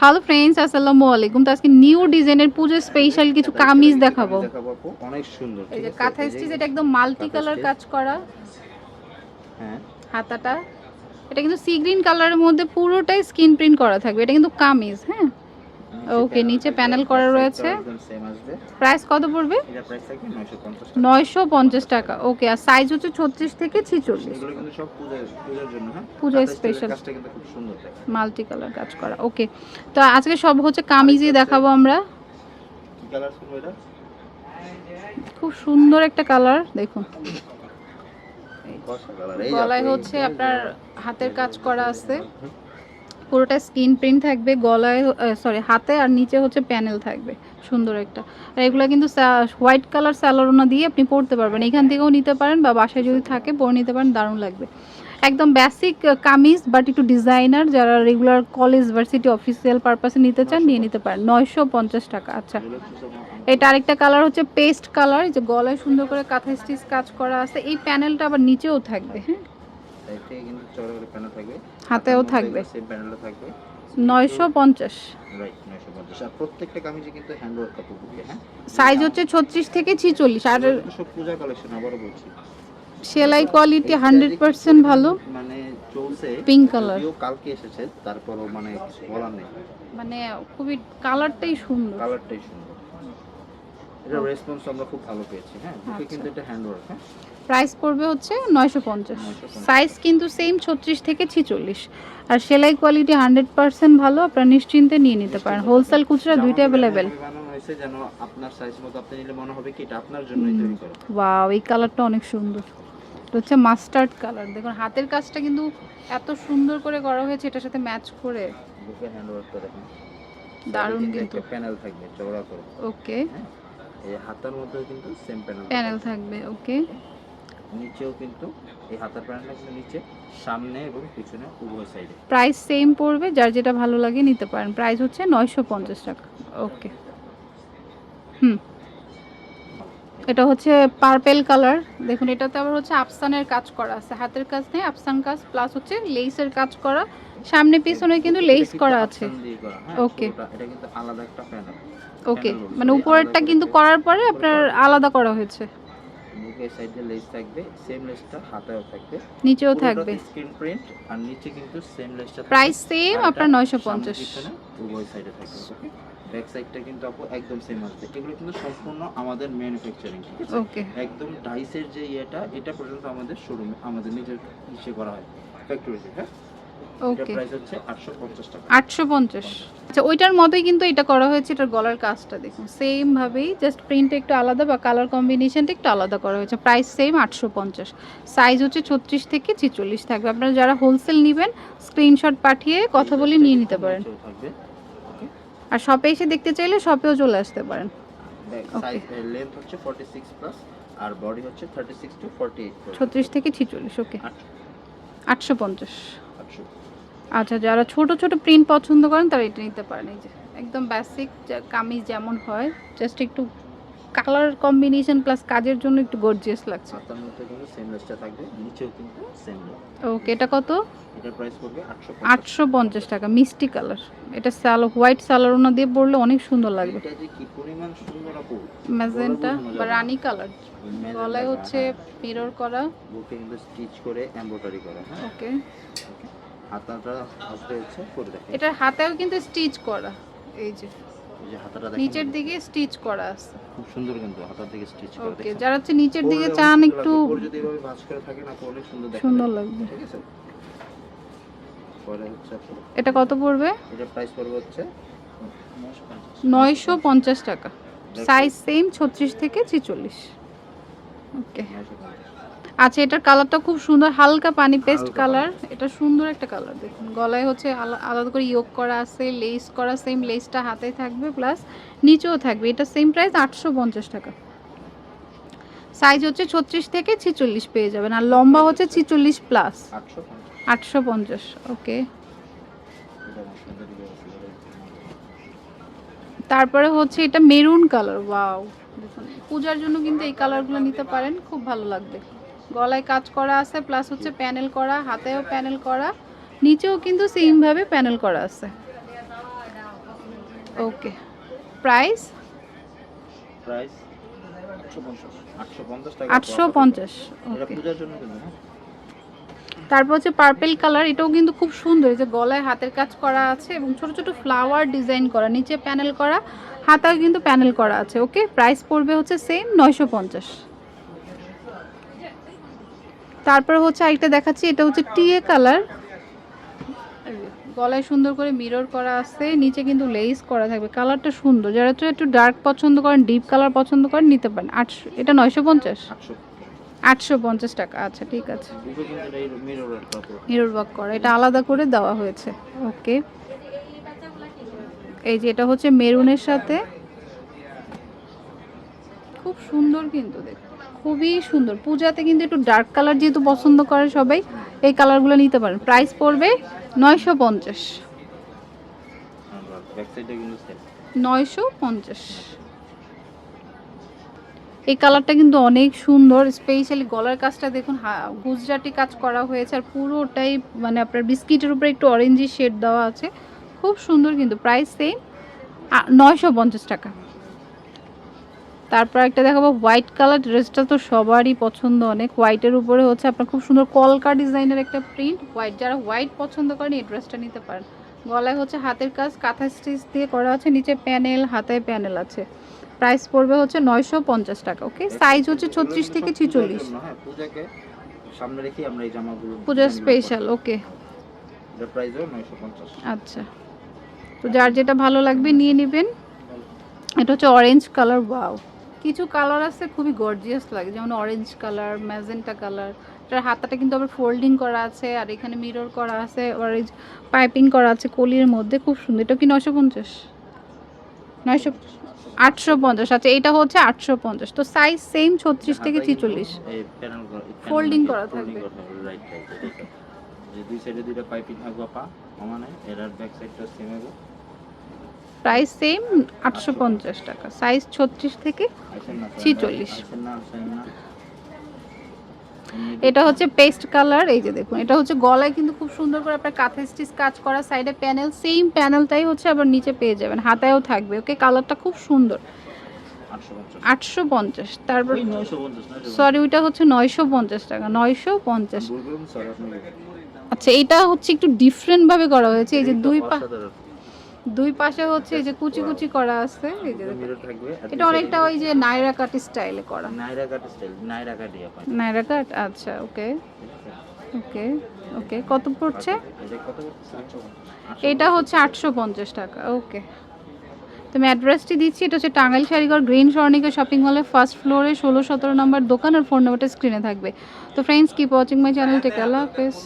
Hello friends আসসালামু আলাইকুম। তো আজকে নিউ ডিজাইনের পুজো স্পেশাল কিছু কামিজ দেখাবো। অনেক সুন্দর এই যে কাঁথা স্টিচ এটা একদম মাল্টি কালার কাজ করা। হ্যাঁ। হাতাটা। এটা কিন্তু সি গ্রিন কালারের মধ্যে পুরোটাই স্কিন প্রিন্ট করা থাকবে। এটা কিন্তু কামিজ হ্যাঁ? Panel নিচে আর করা রয়েছে। প্রাইস কত পড়বে? এটা প্রাইস থাকবে 950 টাকা। নয়শো পঞ্চাশ টাকা। ওকে আর সাইজ হচ্ছে ছত্রিশ থেকে ছিচল্লিশ। পূজার থাকে মাল্টি কালার কাজ করা। ওকে তো আজকে সব হচ্ছে কামিজই দেখাবো আমরা। খুব সুন্দর একটা কালার দেখুন। গলায় হচ্ছে আপনার হাতের কাজ করা আছে। পুরোটা স্কিন প্রিন্ট থাকবে, গলায় সরি হাতে আর নিচে হচ্ছে প্যানেল থাকবে। সুন্দর একটা। আর এগুলো কিন্তু হোয়াইট কালার স্যালোরোনা দিয়ে আপনি পরতে পারবেন। এখান থেকেও নিতে পারেন বা বাসায় যদি থাকে পরে নিতে পারেন, দারুণ লাগবে। একদম বেসিক কামিজ বাট একটু ডিজাইনার যারা রেগুলার কলেজ ভার্সিটি অফিসিয়াল পারপাসে নিতে চান, নিয়ে নিতে পারেন। নয়শো পঞ্চাশ টাকা আচ্ছা। এটা আরেকটা কালার হচ্ছে পেস্ট কালার যে গলায় সুন্দর করে কাঁথা স্টিচ কাজ করা আছে। এই প্যানেলটা আবার নিচেও থাকবে হ্যাঁ? হাতেও থাকবে। থাকবে। নয়শো পঞ্চাশ। রাইট 950 আর প্রত্যেকটা কামিজে কিন্তু হ্যান্ড কাপড় দিবে হ্যাঁ? সাইজ হচ্ছে ছত্রিশ থেকে ছিচল্লিশ আর এগুলো সব পূজা কালেকশন আবারও বলছি। সেলাই কোয়ালিটি হান্ড্রেড পার্সেন্ট ভালো। মানে চলছে কালকে এসেছে তারপরও মানে কিছু বলার নেই। মানে খুবই কালারটাই সুন্দর। কালারটাই সুন্দর। এটা রেসপন্স আমরা খুব ভালো পেয়েছি হ্যাঁ? আচ্ছা। কিন্তু এটা হ্যান্ড ওয়ার্ক হ্যাঁ? প্রাইস পড়বে হচ্ছে নয়শো পঞ্চাশ। 950 সাইজ কিন্তু সেম ছত্রিশ থেকে ছিচল্লিশ। আর সেলাই কোয়ালিটি হান্ড্রেড পার্সেন্ট ভালো আপনারা নিশ্চিন্তে নিয়ে নিতে পারেন। হোলসেল খুচরা দুইটা অ্যাভেলেবেল হয়েছে যেন আপনার সাইজ মতো আপনি নিলে মনে হবে কি এটা আপনার জন্যই তৈরি করা। ওয়াও এই কালারটা অনেক সুন্দর। এটা হচ্ছে মাস্টার্ড কালার দেখুন হাতের কাজটা কিন্তু এত সুন্দর করে করা হয়েছে এটার সাথে ম্যাচ করে। বুকে হ্যান্ড ওয়ার্ক করে দারুণ কিন্তু। প্যানেল থাকবে চওড়া করে। ওকে হ্যাঁ? এই হাতার মধ্যেও কিন্তু সেম প্যানেল প্যানেল থাকবে ওকে নিচেও কিন্তু এই হাতার প্যানেলটা কিন্তু নিচে সামনে এবং পিছনে উভয় সাইডে প্রাইস সেম পড়বে যার যেটা ভালো লাগে নিতে পারেন। প্রাইস হচ্ছে নয়শো পঞ্চাশ টাকা ওকে হুম। এটা হচ্ছে পার্পেল কালার দেখুন এটাতে আবার হচ্ছে আফসানের কাজ করা আছে। হাতের কাজ নেই আফসান কাজ প্লাস হচ্ছে লেসের কাজ করা। সামনে পিছনে কিন্তু লেস করা আছে। ওকে এটা কিন্তু আলাদা একটা প্যানেল ওকে মানে উপরেরটা কিন্তু করার পরে আপনার আলাদা করা হয়েছে। বুকের সাইডে লেস থাকবে সেম লেসটা হাতেও থাকবে। নিচেও থাকবে। স্ক্রিন প্রিন্ট আর নিচে কিন্তু সেম লেসটা প্রাইস সেম আপনার নয়শো পঞ্চাশ। উভয় সাইডে থাকবে ওকে ব্যাক সাইডটা কিন্তু আপু একদম সেম আসবে। এগুলো কিন্তু সম্পূর্ণ আমাদের ম্যানুফ্যাকচারিং ওকে একদম ডাইসের যে ইয়েটা এটা পর্যন্ত আমাদের শোরুমে আমাদের নিজের ইসে করা হয় ফ্যাক্টরিতে হ্যাঁ? ওকে প্রাইস হচ্ছে 850 টাকা। আচ্ছা ওইটার মতোই কিন্তু এটা করা হয়েছে এটার গলার কাজটা দেখুন। সেম ভাবেই জাস্ট প্রিন্ট একটু আলাদা বা কালার কম্বিনেশনটা একটু আলাদা করা হয়েছে। প্রাইস সেম আটশো পঞ্চাশ। সাইজ হচ্ছে ছত্রিশ থেকে ছিচল্লিশ থাকবে। আপনারা যারা হোলসেল নেবেন স্ক্রিনশট পাঠিয়ে কথা বলে নিয়ে নিতে পারেন। আর শপে এসে দেখতে চাইলে শপেও চলে আসতে পারেন। সাইজ লেন্থ হচ্ছে 46 প্লাস আর বডি হচ্ছে 36 টু 48 ছত্রিশ থেকে ছিচল্লিশ ওকে আটশো। পঞ্চাশ। 800 আচ্ছা যারা ছোট ছোট প্রিন্ট পছন্দ করেন তারা এটা নিতে পারেন। এই যে, একদম বেসিক কামিজ যেমন হয় জাস্ট একটু কালার কম্বিনেশন প্লাস কাজের জন্য একটু গর্জিয়াস লাগছে। হাতার মধ্যে কিন্তু সেম থাকবে নিচেও কিন্তু সেম ওকে এটা কত? এটার প্রাইস পড়বে 850 আটশো পঞ্চাশ টাকা মিষ্টি কালার এটা স্যালো হোয়াইট স্যালোনা দিয়ে পরলে অনেক সুন্দর লাগবে। এটা যে কি পরিমাণ সুন্দর আপু? ম্যাজেন্টা বা। রানী কালার গলায় হচ্ছে হ্যাঁ। মিরর করা। বুকে কিন্তু স্টিচ করে এমব্রয়ডারি করা হ্যাঁ। ওকে হাতাটা আসবে হচ্ছে করে দেখেন। এটার হাতেও কিন্তু স্টিচ করা। এই যে। এই যে হাতাটা দেখেন। নিচের দিকে স্টিচ করা আছে। খুব সুন্দর কিন্তু হাতার দিকে স্টিচ করে ওকে যারা হচ্ছে নিচের দিকে চান একটু যদি এভাবে ভাঁজ করে থাকে না পরলে সুন্দর দেখা সুন্দর লাগবে। ঠিক আছে? পরে হচ্ছে এটা কত পড়বে? এটা প্রাইস পড়বে হচ্ছে নয়শো পঞ্চাশ টাকা। সাইজ সেম ছত্রিশ থেকে ছিচল্লিশ। ওকে আচ্ছা এটার কালারটা খুব সুন্দর হালকা পানি পেস্ট কালার এটা সুন্দর একটা কালার দেখুন। গলায় হচ্ছে আলা- আলাদা করে ইয়োগ করা আছে লেস করা সেম লেসটা হাতে থাকবে প্লাস নিচেও থাকবে। এটা সেম প্রাইস আটশো পঞ্চাশ টাকা। সাইজ হচ্ছে ছত্রিশ থেকে ছিচল্লিশ পেয়ে যাবেন আর লম্বা হচ্ছে ছিচল্লিশ প্লাস আটশো পঞ্চাশ। ওকে তারপরে হচ্ছে এটা মেরুন কালার ওয়াও দেখুন পূজার জন্য কিন্তু এই কালারগুলো নিতে পারেন খুব ভালো লাগবে। গলায় কাজ করা আছে প্লাস হচ্ছে প্যানেল করা হাতেও প্যানেল করা নিচেও কিন্তু সেমভাবে প্যানেল করা আছে। ওকে প্রাইস প্রাইস আটশো পঞ্চাশ। তারপর হচ্ছে পার্পেল কালার এটাও কিন্তু খুব সুন্দর। এই যে গলায় হাতের কাজ করা আছে এবং ছোট ছোট ফ্লাওয়ার ডিজাইন করা নিচে প্যানেল করা হাতায় কিন্তু প্যানেল করা আছে ওকে প্রাইস পড়বে হচ্ছে সেম নয়শো পঞ্চাশ। তারপর হচ্ছে আরেকটা দেখাচ্ছি, এটা হচ্ছে টিএ কালার। গলায় সুন্দর করে মিরর করা আছে, নিচে কিন্তু লেস করা থাকবে। কালারটা সুন্দর, যারা তো একটু ডার্ক পছন্দ করেন ডিপ কালার পছন্দ করেন, নিতে পারেন। আটশো, এটা নয়শো পঞ্চাশ? আটশো পঞ্চাশ টাকা আচ্ছা ঠিক আছে। মিরর ওয়ার্ক করা, এটা আলাদা করে দেওয়া হয়েছে, ওকে। এই যে এটা হচ্ছে মেরুনের সাথে। খুব সুন্দর কিন্তু দেখ খুবই সুন্দর। পূজাতে কিন্তু একটু ডার্ক কালার যেহেতু পছন্দ করে সবাই, এই কালারগুলো নিতে পারেন। প্রাইস পড়বে নয়শো পঞ্চাশ। নয়শো পঞ্চাশ। এই কালারটা কিন্তু অনেক সুন্দর স্পেশালি গলার কাজটা দেখুন গুজরাটি কাজ করা হয়েছে, আর পুরোটাই মানে আপনার বিস্কিটের উপরে একটু অরেঞ্জি শেড দেওয়া আছে। খুব সুন্দর কিন্তু প্রাইস সেম নয়শো পঞ্চাশ টাকা। তারপর একটা দেখাবো হোয়াইট কালার ড্রেসটা তো সবারই পছন্দ অনেক। হোয়াইটের উপরে হচ্ছে আপনার খুব সুন্দর কলকা ডিজাইনের একটা প্রিন্ট হোয়াইট যারা হোয়াইট পছন্দ করেন এই ড্রেসটা নিতে পারেন। গলায় হচ্ছে হাতের কাজ কাঁথা স্টিচ দিয়ে করা আছে নিচে প্যানেল হাতায় প্যানেল আছে। প্রাইস পড়বে হচ্ছে নয়শো পঞ্চাশ টাকা ওকে সাইজ হচ্ছে ছত্রিশ থেকে ছিচল্লিশ। হ্যাঁ পূজাকে সামনে রেখে আমরা এই জামাগুলো পূজার স্পেশাল ওকে আচ্ছা। তো যার যেটা ভালো লাগবে নিয়ে নেবেন। এটা হচ্ছে অরেঞ্জ কালার ওয়াও কিছু কালার আছে খুবই গর্জিয়াস লাগে যেমন অরেঞ্জ কালার ম্যাজেন্টা কালার এটার হাতাটা কিন্তু আবার ফোল্ডিং করা আছে আর এখানে মিরর করা আছে অরেঞ্জ পাইপিং করা আছে কলির মধ্যে খুব সুন্দর। এটা কি নয়শো পঞ্চাশ? নয়শো আটশো পঞ্চাশ আচ্ছা এটা হচ্ছে আটশো পঞ্চাশ। তো সাইজ সেম ছত্রিশ থেকে ছিচল্লিশ। ফোল্ডিং করা থাকবে। দুই সাইডে দুইটা পাইপিং থাকবে পা সমানে এটার ব্যাক সাইডটা সেম হবে। প্রাইস সেম আটশো পঞ্চাশ টাকা। সাইজ ছত্রিশ থেকে ছিচল্লিশ। এটা হচ্ছে পেস্ট কালার এই যে দেখুন এটা হচ্ছে গলায় কিন্তু খুব সুন্দর করে আপনার কাঁথা স্টিচ কাজ করা সাইডে প্যানেল সেম প্যানেলটাই হচ্ছে আবার নিচে পেয়ে যাবেন হাতায়ও থাকবে ওকে কালারটা খুব সুন্দর। আটশো পঞ্চাশ। তারপর সরি ওইটা হচ্ছে নয়শো পঞ্চাশ টাকা নয়শো পঞ্চাশ। আচ্ছা এটা হচ্ছে একটু ডিফারেন্ট ভাবে করা হয়েছে এই যে দুই পা। দুই পাশে হচ্ছে এই যে কুচি কুচি করা আছে এই যে এটা অনেকটা ওই যে নাইরা কাট স্টাইলে করা। নাইরা কাট স্টাইল নাইরা আপনি নাইরা কাট? আচ্ছা ওকে। ওকে ওকে। কত পড়ছে? এটা কত পড়ছে? এটা হচ্ছে আটশো পঞ্চাশ টাকা ওকে। তো আমি অ্যাড্রেসটি দিচ্ছি এটা হচ্ছে টাঙ্গাইল শাড়িঘর গ্রিন স্বর্ণিকা শপিং মলের ফার্স্ট ফ্লোরে ষোলো সতেরো নম্বর দোকান আর ফোন নাম্বারটা স্ক্রিনে থাকবে। তো friends keep watching my channel take আল্লাহ হাফেজ।